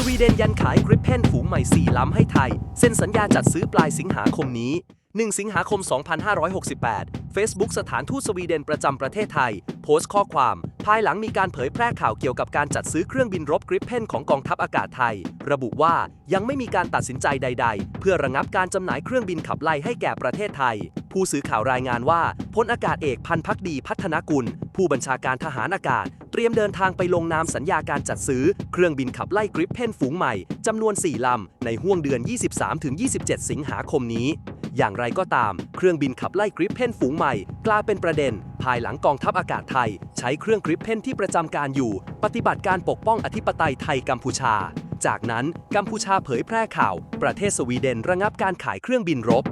สวีเดนยันขายกริปเพนฝูงใหม่ 4 ล้ำให้ไทย เซ็นสัญญาจัดซื้อปลายสิงหาคมนี้ 1 สิงหาคม 2568 Facebook สถานทูตสวีเดนประจำประเทศไทย โพสต์ข้อความ ภายหลังมีการเผยแพร่ข่าวเกี่ยวกับการจัดซื้อเครื่องบินรบกริปเพนของกองทัพอากาศไทย ระบุว่ายังไม่มีการตัดสินใจใด ๆ เพื่อระงับการจำหน่ายเครื่องบินขับไล่ให้แก่ประเทศไทย ผู้สื่อข่าวรายงานว่าพลอากาศเอกพันพักดีพัฒนกุล ผู้บัญชาการทหารอากาศ เตรียมเดินทางไปลงนามสัญญาการจัดซื้อ เครื่องบินขับไล่กริปเพนฝูงใหม่จำนวน 4 ลำ ในห่วงเดือน 23-27 สิงหาคมนี้ อย่างไรก็ตาม เครื่องบินขับไล่กริปเพนฝูงใหม่กลายเป็นประเด็น ภายหลังกองทัพอากาศไทย ใช้เครื่องกริปเพนที่ประจำการอยู่ ปฏิบัติการปกป้องอธิปไตยไทยกัมพูชา จากนั้นกัมพูชาเผยแพร่ข่าว ประเทศสวีเดนระงับการขายเครื่องบินรบ